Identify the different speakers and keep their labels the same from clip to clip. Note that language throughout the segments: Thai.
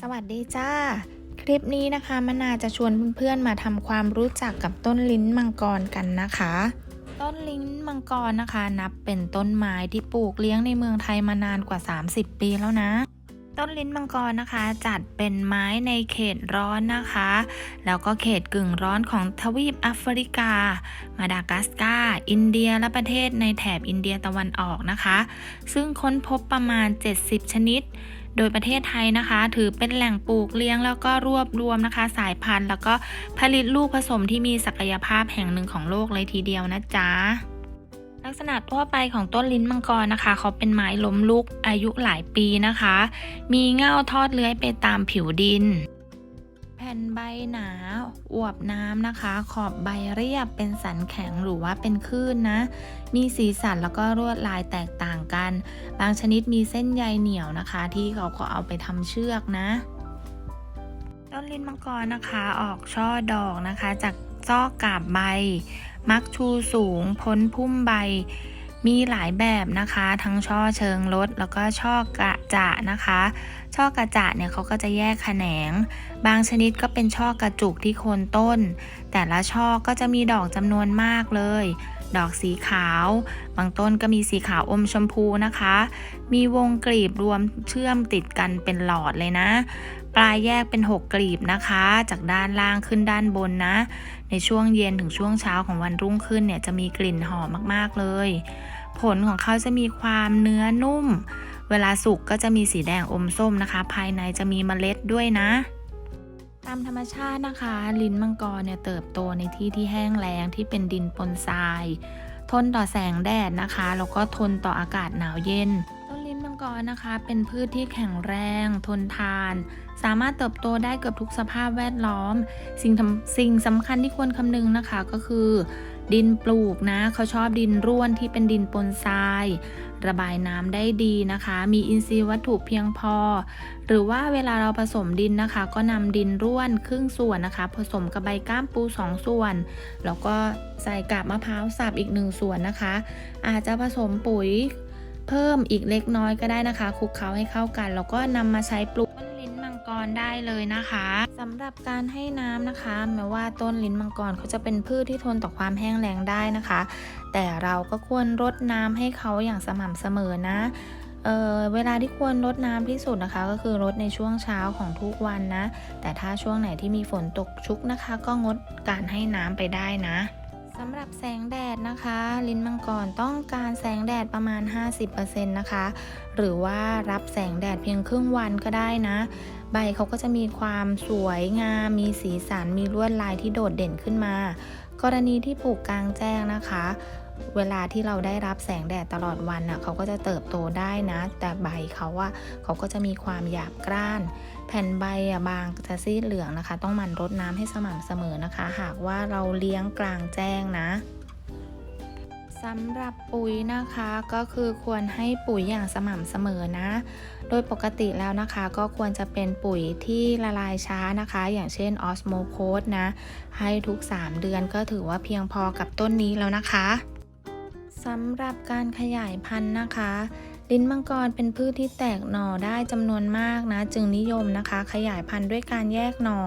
Speaker 1: สวัสดีจ้า คลิปนี้นะคะมนาจะชวนเพื่อนๆมาทำความรู้จักกับต้นลิ้นมังกรกันนะคะ ต้นลิ้นมังกรนะคะ นับเป็นต้นไม้ที่ปลูกเลี้ยงในเมืองไทยมานานกว่า 30 ปีแล้วนะ ต้นลิ้นมังกรนะคะ จัดเป็นไม้ในเขตร้อนนะคะ แล้วก็เขตกึ่งร้อนของทวีปแอฟริกา มาดากัสการ์อินเดียและประเทศในแถบอินเดียตะวันออกนะคะ ซึ่งค้นพบประมาณ 70 ชนิดโดยประเทศไทยนะคะ ถือเป็นแหล่งปลูกเลี้ยงแล้วก็รวบรวมนะคะ สายพันธุ์ แล้วก็ผลิตลูกผสมที่มีศักยภาพแห่งหนึ่งของโลกเลยทีเดียวนะจ๊ะ ลักษณะทั่วไปของต้นลิ้นมังกรนะคะ เขาเป็นไม้ล้มลุกอายุหลายปีนะคะ มีเง่าทอดเลื้อยไปตามผิวดิน แผ่นใบหนาอวบน้ำนะคะ ขอบใบเรียบเป็นสันแข็งหรือว่าเป็นคลื่นนะ มีสีสันแล้วก็ลวดลายแตกต่างกัน บางชนิดมีเส้นใยเหนียวนะคะ ที่เขาก็เอาไปทำเชือกนะต้นลิ้นมังกรนะคะออกช่อดอกนะคะ จากซอกกาบใบ มักชูสูง พ้นพุ่มใบ มีหลายแบบนะคะ ทั้งช่อเชิงลดแล้วก็ช่อกระจะนะคะ ช่อกระจะเนี่ยเขาก็จะแยกแขนง บางชนิดก็เป็นช่อกระจุกที่โคนต้น แต่ละช่อก็จะมีดอกจำนวนมากเลย ดอกสีขาว บางต้นก็มีสีขาวอมชมพูนะคะ มีวงกลีบรวมเชื่อมติดกันเป็นหลอดเลยนะ ปลายแยกเป็น 6 กลีบนะคะ จากด้านล่างขึ้นด้านบนนะ ในช่วงเย็นถึงช่วงเช้าของวันรุ่งขึ้นเนี่ยจะมีกลิ่นหอมมากๆเลย ผลของเขาจะมีความเนื้อนุ่ม เวลาสุกก็จะมีสีแดงอมส้มนะคะ ภายในจะมีเมล็ดด้วยนะตามธรรมชาตินะคะ ลิ้นมังกรเนี่ยเติบโตในที่ที่แห้งแล้งที่เป็นดินปนทราย ทนต่อแสงแดดนะคะ แล้วก็ทนต่ออากาศหนาวเย็น กรนะคะ เป็นพืชที่แข็งแรง ทนทาน สามารถเติบโตได้เกือบทุกสภาพแวดล้อม สิ่งสิ่งสำคัญที่ควรคำนึงนะคะก็คือ ดินปลูกนะ เขาชอบดินร่วนที่เป็นดินปนทราย ระบายน้ำได้ดีนะคะ มีอินทรีย์วัตถุเพียงพอ หรือว่าเวลาเราผสมดินนะคะ ก็นำดินร่วนครึ่งส่วนนะคะ ผสมกับใบก้ามปู 2 ส่วน แล้วก็ใส่กาบมะพร้าวสับอีก 1 ส่วนนะคะ อาจจะผสมปุ๋ย เพิ่มอีกเล็กน้อยก็ได้นะคะคลุกเคล้าให้เข้ากัน แล้วก็นำมาใช้ปลูกต้นลิ้นมังกรได้เลยนะคะสำหรับการให้น้ำนะคะแม้ว่าต้นลิ้นมังกรเขาจะเป็นพืชที่ทนต่อความแห้งแล้งได้นะคะ แต่เราก็ควรรดน้ำให้เขาอย่างสม่ำเสมอนะเออเวลาที่ควรรดน้ำที่สุดนะคะ ก็คือรดในช่วงเช้าของทุกวันนะ แต่ถ้าช่วงไหนที่มีฝนตกชุกนะคะ ก็งดการให้น้ำไปได้นะ สำหรับแสงแดดนะคะ ลิ้นมังกรต้องการแสงแดดประมาณ 50%นะคะ หรือว่ารับแสงแดดเพียงครึ่งวันก็ได้นะ ใบเขาก็จะมีความสวยงาม มีสีสัน มีลวดลายที่โดดเด่นขึ้นมา กรณีที่ปลูกกลางแจ้งนะคะ เวลาที่เราได้รับแสงแดดตลอดวันน่ะเขาก็จะเติบโตได้นะ แต่ใบเขาอะเขาก็จะมีความหยาบกร้าน แผ่นใบอะบางจะซีดเหลืองนะคะ ต้องหมั่นรดน้ำให้สม่ำเสมอนะคะ หากว่าเราเลี้ยงกลางแจ้งนะ สำหรับปุ๋ยนะคะก็คือควรให้ปุ๋ยอย่างสม่ำเสมอนะ โดยปกติแล้วนะคะก็ควรจะเป็นปุ๋ยที่ละลายช้านะคะ อย่างเช่นออสโมโคสนะ ให้ทุก 3 เดือนก็ถือว่าเพียงพอกับต้นนี้แล้วนะคะสำหรับการขยายพันธุ์นะคะ ลิ้นมังกรเป็นพืชที่แตกหน่อได้จำนวนมากนะ จึงนิยมนะคะ ขยายพันธุ์ด้วยการแยกหน่อ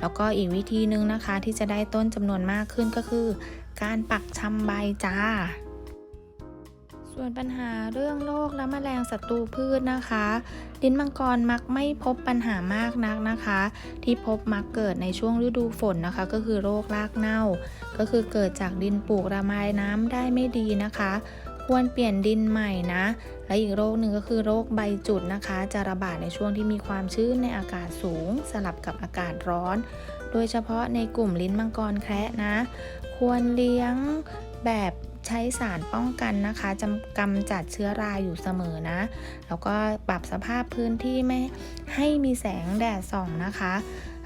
Speaker 1: แล้วก็อีกวิธีหนึ่งนะคะ ที่จะได้ต้นจำนวนมากขึ้นก็คือ การปักชำใบจ้าส่วนปัญหาเรื่องโรคและแมลงศัตรูพืชนะคะ ลิ้นมังกรมักไม่พบปัญหามากนักนะคะ ที่พบมักเกิดในช่วงฤดูฝนนะคะ ก็คือโรครากเน่า ก็คือเกิดจากดินปลูกระบายน้ำได้ไม่ดีนะคะ ควรเปลี่ยนดินใหม่นะ และอีกโรคหนึ่งก็คือโรคใบจุดนะคะ จะระบาดในช่วงที่มีความชื้นในอากาศสูง สลับกับอากาศร้อน โดยเฉพาะในกลุ่มลิ้นมังกรแคระนะ ควรเลี้ยงแบบใช้สารป้องกันนะคะจำกำจัดเชื้อราอยู่เสมอนะ แล้วก็ปรับสภาพพื้นที่ไม่ให้มีแสงแดดส่องนะคะ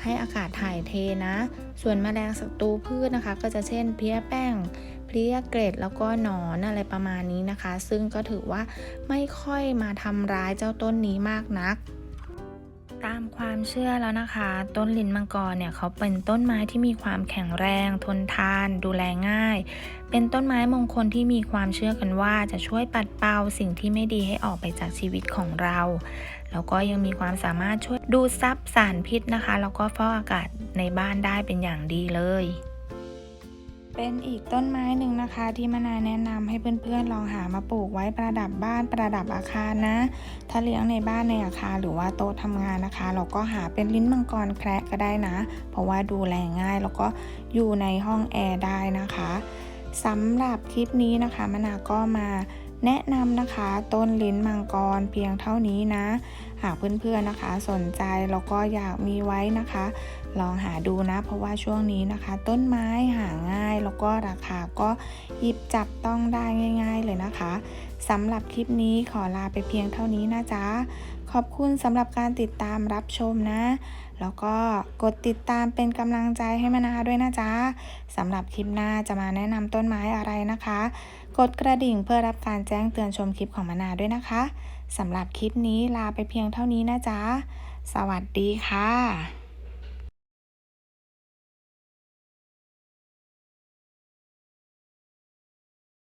Speaker 1: ให้อากาศถ่ายเทนะ ส่วนแมลงศัตรูพืชนะคะ ก็จะเช่นเพลี้ยแป้ง เพลี้ยเกรดแล้วก็หนอนอะไรประมาณนี้นะคะ ซึ่งก็ถือว่าไม่ค่อยมาทำร้ายเจ้าต้นนี้มากนักตามความเชื่อแล้วนะคะ ต้นลิ้นมังกรเนี่ยเขาเป็นต้นไม้ที่มีความแข็งแรง ทนทาน ดูแลง่าย เป็นต้นไม้มงคลที่มีความเชื่อกันว่าจะช่วยปัดเป่าสิ่งที่ไม่ดีให้ออกไปจากชีวิตของเรา แล้วก็ยังมีความสามารถช่วยดูดซับสารพิษนะคะ แล้วก็ฟอกอากาศในบ้านได้เป็นอย่างดีเลย เป็นอีกต้นไม้หนึ่งนะคะ ที่มานาแนะนำให้เพื่อนๆลองหามาปลูกไว้ประดับบ้านประดับอาคารนะ ถ้าเลี้ยงในบ้านในอาคารหรือว่าโต๊ะทำงานนะคะ เราก็หาเป็นลิ้นมังกรแคระก็ได้นะ เพราะว่าดูแลง่ายแล้วก็อยู่ในห้องแอร์ได้นะคะสำหรับคลิปนี้นะคะมะนาก็มาแนะนำนะคะ ต้นลิ้นมังกรเพียงเท่านี้นะากเพื่อนๆนะคะ สนใจแล้วก็อยากมีไว้นะคะ ลองหาดูนะ เพราะว่าช่วงนี้นะคะ ต้นไม้หาง่าย แล้วก็ราคาก็หยิบจับต้องได้ง่าย ๆ เลยนะคะสำหรับคลิปนี้ขอลาไปเพียงเท่านี้นะจ๊ะ ขอบคุณสำหรับการติดตามรับชมนะ แล้วก็กดติดตามเป็นกำลังใจให้มานาด้วยนะจ๊ะสำหรับคลิปหน้าจะมาแนะนำต้นไม้อะไรนะคะ กดกระดิ่งเพื่อรับการแจ้งเตือนชมคลิปของมานาด้วยนะคะ สำหรับคลิปนี้ลาไปเพียงเท่านี้นะจ๊ะ สวัสดีค่ะ